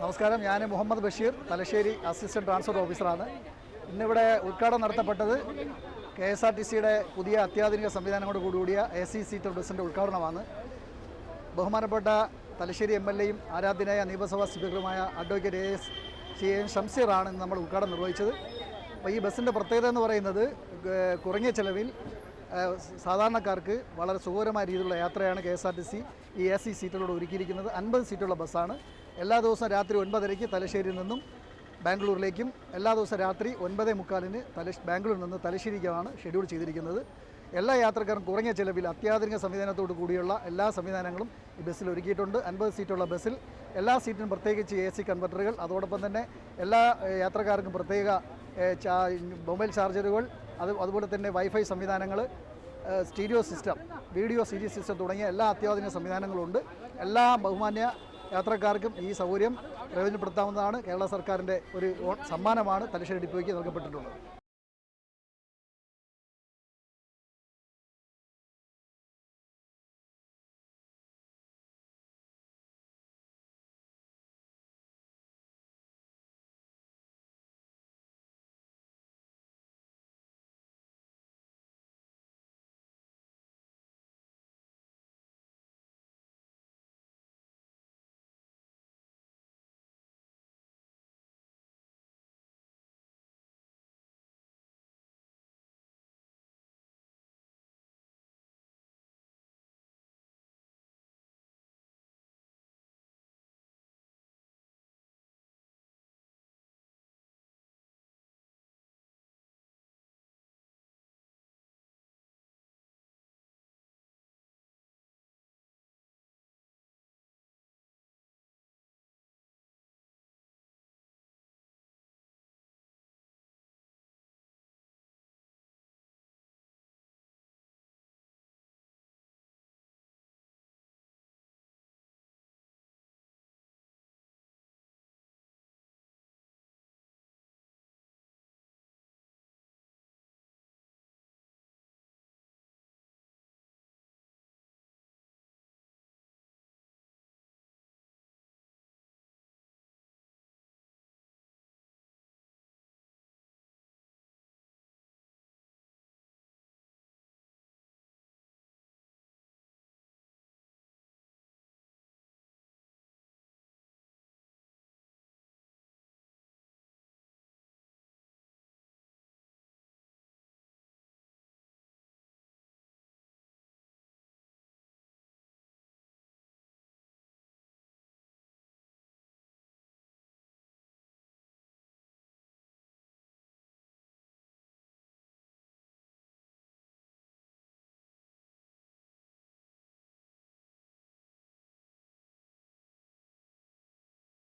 നമസ്കാരം. ഞാൻ Muhammad Basheer Thalassery assistant transport ഓഫീസറാണ്. ഇന്നിവിടെ ഉദ്ഘാടനം നടത്തപ്പെട്ടത് കെ എസ് ആർ ടി സിയുടെ പുതിയ അത്യാധുനിക സംവിധാനങ്ങളോട് കൂടിയ എ സി സീറ്റർ ബസ്സിന്റെ ഉദ്ഘാടനമാണ്. ബഹുമാനപ്പെട്ട തലശ്ശേരി എം എൽ എയും ആരാധ്യനായ നിയമസഭാ സ്പീക്കറുമായ advocate A S C N ഷംസീറാണ് ഇന്ന് നമ്മൾ ഉദ്ഘാടനം നിർവഹിച്ചത്. അപ്പോൾ ഈ ബസ്സിന്റെ പ്രത്യേകത എന്ന് പറയുന്നത് കുറഞ്ഞ ചിലവിൽ സാധാരണക്കാർക്ക് വളരെ സുഖകരമായ രീതിയിലുള്ള യാത്രയാണ് K S R T C ഈ എ സി സീറ്റുകളോട് ഒരുക്കിയിരിക്കുന്നത്. അൻപത് സീറ്റുള്ള ബസ്സാണ്. എല്ലാ ദിവസവും രാത്രി ഒൻപതരയ്ക്ക് തലശ്ശേരിയിൽ നിന്നും ബാംഗ്ലൂരിലേക്കും എല്ലാ ദിവസവും രാത്രി ഒൻപതേ മുക്കാലിന് തല ബാംഗ്ലൂരിൽ നിന്ന് തലശ്ശേരിക്കുമാണ് ഷെഡ്യൂൾ ചെയ്തിരിക്കുന്നത്. എല്ലാ യാത്രക്കാരും കുറഞ്ഞ ചിലവിൽ അത്യാധുനിക സംവിധാനത്തോടു കൂടിയുള്ള എല്ലാ സംവിധാനങ്ങളും ഈ ബസ്സിൽ ഒരുക്കിയിട്ടുണ്ട്. അൻപത് സീറ്റുള്ള ബസ്സിൽ എല്ലാ സീറ്റിനും പ്രത്യേകിച്ച് എ സി കൺവെർട്ടറുകൾ അതോടൊപ്പം തന്നെ എല്ലാ യാത്രക്കാർക്കും പ്രത്യേക മൊബൈൽ ചാർജറുകൾ അത് അതുപോലെ തന്നെ വൈഫൈ സംവിധാനങ്ങൾ stereo system video series system തുടങ്ങിയ എല്ലാ അത്യാധുനിക സംവിധാനങ്ങളുണ്ട്. എല്ലാ ബഹുമാന്യ യാത്രക്കാർക്കും ഈ സൗകര്യം പ്രയോജനപ്പെടുത്താവുന്നതാണ് കേരള സർക്കാരിന്റെ ഒരു സമ്മാനമാണ് തലശ്ശേരി ഡിപ്പോയ്ക്ക് നൽകപ്പെട്ടിട്ടുള്ളത്.